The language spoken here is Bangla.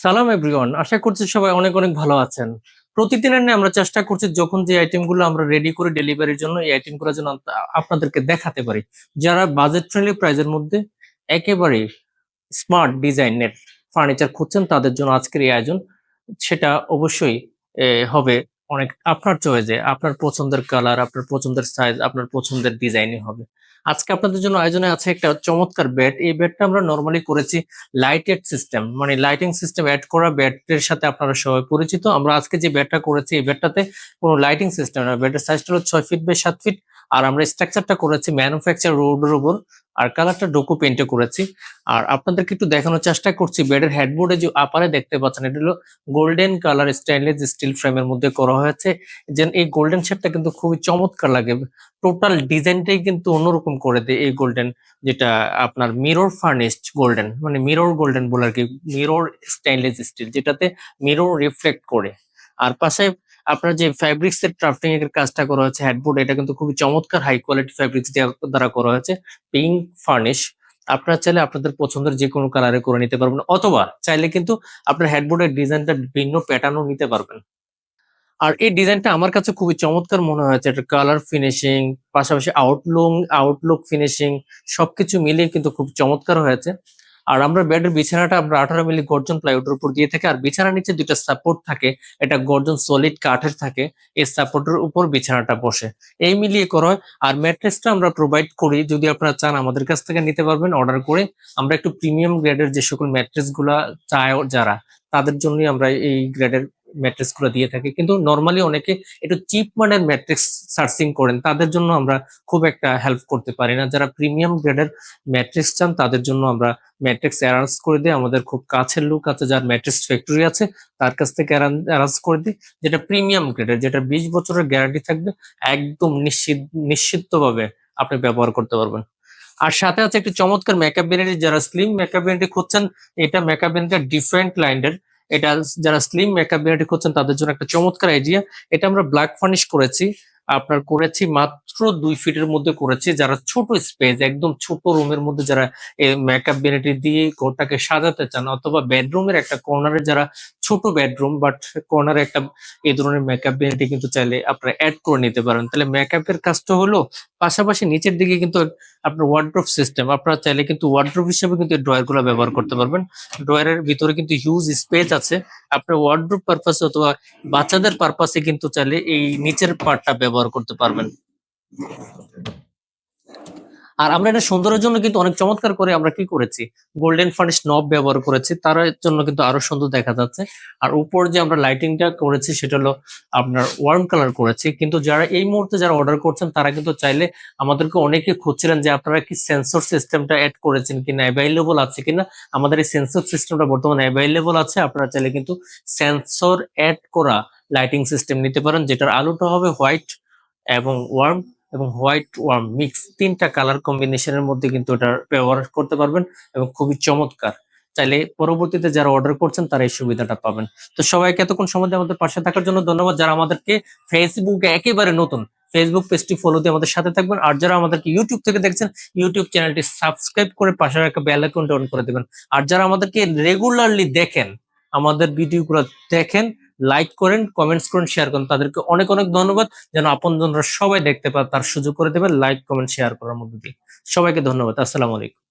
সালাম এভরিওয়ান, আশা করছি সবাই অনেক অনেক ভালো আছেন। প্রতিদিনের নিয়ে আমরা চেষ্টা করছি যখন যে আইটেমগুলো আমরা রেডি করে ডেলিভারির জন্য এই আইটেমগুলো যেন আপনাদেরকে দেখাতে পারি। যারা বাজেট ফ্রেন্ডলি প্রাইজের মধ্যে একেবারে স্মার্ট ডিজাইনের ফার্নিচার খুঁজছেন, তাদের জন্য আজকের এই আয়োজন, সেটা অবশ্যই হবে। অনেক আপনার চয়েসে আপনার পছন্দের কালার আপনার পছন্দের সাইজ আপনার পছন্দের ডিজাইনই হবে। আজকে আপনাদের জন্য আয়োজনে আছে একটা চমৎকার বেড এই বেডটা আমরা নর্মালি করেছি লাইটেড সিস্টেম মানে লাইটিং সিস্টেম অ্যাড করা বেডের সাথে আপনারা সবাই পরিচিত। আমরা আজকে যে বেডটা করেছি, এই বেডটাতে কোনো লাইটিং সিস্টেম না। বেডের সাইজটা হলো ছয় ফিট বাই সাত ফিট আর আমরা স্ট্রাকচারটা করেছি ম্যানুফ্যাকচার রোডের উপর। আর কালারটা ডোকো পেন্টে করেছি। আর আপনাদেরকে একটু দেখানোর চেষ্টা করছি, বেডের হেডবোর্ডে যে আপারে দেখতে পাচ্ছেন, এটা হলো গোল্ডেন কালার স্টেনলেস স্টিল ফ্রেমের মধ্যে করা হয়েছে। যেন এই গোল্ডেন শেপটা কিন্তু খুবই চমৎকার লাগে। টোটাল ডিজাইনটাই কিন্তু অন্যরকম করে দেয় এই গোল্ডেন যেটা আপনার মিরর ফার্নিশড গোল্ডেন মানে মিরর গোল্ডেন বলে আর কি মিরর স্টেনলেস স্টিল যেটাতে মিরর রিফ্লেক্ট করে। আর পাশে আপনার যে ফ্যাব্রিক্স এর ড্রাফটিং এর কাজটা করা হয়েছে হেডবোর্ড এটা কিন্তু খুবই চমৎকার হাই কোয়ালিটি ফ্যাব্রিক্স দ্বারা করা হয়েছে। পিঙ্ক ফার্নিশ আপনারা চাইলে আপনাদের পছন্দের যে কোনো কালারে করে নিতে পারবেন, অথবা চাইলে কিন্তু আপনার হেডবোর্ডের ডিজাইনটা ভিন্ন প্যাটার্নও নিতে পারবেন। আর এই ডিজাইনটা আমার কাছে খুবই চমৎকার মনে হয়েছে, এটা কালার ফিনিশিং পাশাপাশি আউটলুক আউটলুক ফিনিশিং সবকিছু মিলিয়ে কিন্তু খুব চমৎকার হয়েছে। আর আমরা বেডের বিছানাটা আমরা আঠারো মিলি গর্জন প্লাইউডের উপর দিয়ে থাকে, আর বিছানার নিচে দুটা সাপোর্ট থাকে, এটা গর্জন সলিড কাঠের থাকে, এই সাপোর্টের উপর বিছানাটা বসে। এই মিলিয়ে করা আর ম্যাট্রেসটা আমরা প্রোভাইড করি, যদি আপনারা চান আমাদের কাছ থেকে নিতে পারবেন অর্ডার করে আমরা একটু প্রিমিয়াম গ্রেডের যে সকল ম্যাট্রেসগুলা চায় যারা, তাদের জন্যই আমরা এই গ্রেডের ম্যাট্রেসগুলো দিয়ে থাকে। কিন্তু নর্মালি অনেকে একটু চিপ মানের ম্যাট্রিক্স সার্চিং করেন, তাদের জন্য আমরা খুব একটা হেল্প করতে পারি না। যারা প্রিমিয়াম গ্রেডের ম্যাট্রিক্স চান, তাদের জন্য আমরা ম্যাট্রিক্স অ্যারেঞ্জ করে দিই। আমাদের খুব কাছের লোক আছে যার ম্যাট্রিক্স ফ্যাক্টরি আছে, তার কাছ থেকে অ্যারেঞ্জ করে দিই, যেটা প্রিমিয়াম গ্রেডের যেটা বিশ বছরের গ্যারান্টি থাকবে, একদম নিশ্চিত নিশ্চিতভাবে আপনি ব্যবহার করতে পারবেন। আর সাথে আছে একটি চমৎকার মেকআপ বেনেটি যারা স্লিম মেকআপ বেনেটি খুঁজছেন, এটা মেকআপ বেনেটি ডিফারেন্ট লাইনের এটা যারা স্লিম মেকআপ বেনেটি খুঁজছেন, তাদের জন্য একটা চমৎকার আইডিয়া এটা আমরা ব্ল্যাক ফার্নিশ করেছি। আপনার করেছি মাত্র দুই ফিটের মধ্যে করেছি। যারা ছোট স্পেস একদম ছোট রুমের মধ্যে যারা মেকআপ বেনেটি দিয়ে ঘরটাকে সাজাতে চান, অথবা বেডরুমের একটা কর্নারে যারা ছোট বেডরুম বাট কর্নারে একটা এই ধরনের মেকআপ বেনেটি কিন্তু চাইলে আপনারা অ্যাড করে নিতে পারেন। তাহলে মেকআপের কাজটা হলো পাশাপাশি নিচের দিকে কিন্তু আপনার ওয়ার্ড্রোপ সিস্টেম আপনারা চাইলে কিন্তু ওয়ার্ড্রোপ হিসেবে কিন্তু ড্রয়ারগুলো ব্যবহার করতে পারবেন। ড্রয়ারের ভিতরে কিন্তু হিউজ স্পেস আছে। আপনার ওয়ার্ড্রোপ পারপাসে অথবা বাচ্চাদের পারপাসে কিন্তু চাইলে এই নিচের পার্টটা ব্যবহার করতে পারবেন। আর আমরা এটা সুন্দরের জন্য কিন্তু অনেক চমৎকার করে আমরা কি করেছি? গোল্ডেন ফার্নিশ নব ব্যবহার করেছি। তার জন্য কিন্তু আরও সুন্দর দেখা যাচ্ছে। আর উপর যে আমরা লাইটিংটা করেছি সেটা হলো আপনার ওয়ার্ম কালার করেছি। কিন্তু যারা এই মুহূর্তে যারা অর্ডার করছেন, তারা কিন্তু চাইলে আমাদেরকে অনেকে খুঁজছিলেন যে আপনারা কি সেন্সর সিস্টেমটা অ্যাড করেছেন কিনা অ্যাভেলেবল আছে কিনা। আমাদের এই সেন্সর সিস্টেমটা বর্তমানে অ্যাভেলেবল আছে। আপনারা চাইলে কিন্তু সেন্সর অ্যাড করা লাইটিং সিস্টেম নিতে পারেন, যেটার আলোটা হবে হোয়াইট এবং ওয়ার্ম এবং হোয়াইট ওয়ার্ম মিক্স তিনটা কালার কম্বিনেশনের মধ্যে কিন্তু এটা ব্যবহার করতে পারবেন এবং খুবই চমৎকার। চাইলে পরবর্তীতে যারা অর্ডার করছেন, তারা এই সুবিধাটা পাবেন। তো সবাইকে এতক্ষণ সময় আমাদের পাশে থাকার জন্য ধন্যবাদ। যারা আমাদেরকে ফেসবুকে একেবারে নতুন ফেসবুক পেজটি ফলো দিয়ে আমাদের সাথে থাকবেন। আর যারা আমাদেরকে ইউটিউব থেকে দেখছেন ইউটিউব চ্যানেলটি সাবস্ক্রাইব করে পাশে একটা বেল আইকনটা অন করে দেবেন। আর যারা আমাদেরকে রেগুলারলি দেখেন, আমাদের ভিডিওগুলো দেখেন লাইক করেন কমেন্টস করেন শেয়ার করেন। তাদেরকে অনেক অনেক ধন্যবাদ। যেন আপনজনরা সবাই দেখতে পায় তার সুযোগ করে দেবেন লাইক কমেন্ট শেয়ার করার মধ্যে দিয়ে। সবাইকে ধন্যবাদ। আসসালামু আলাইকুম।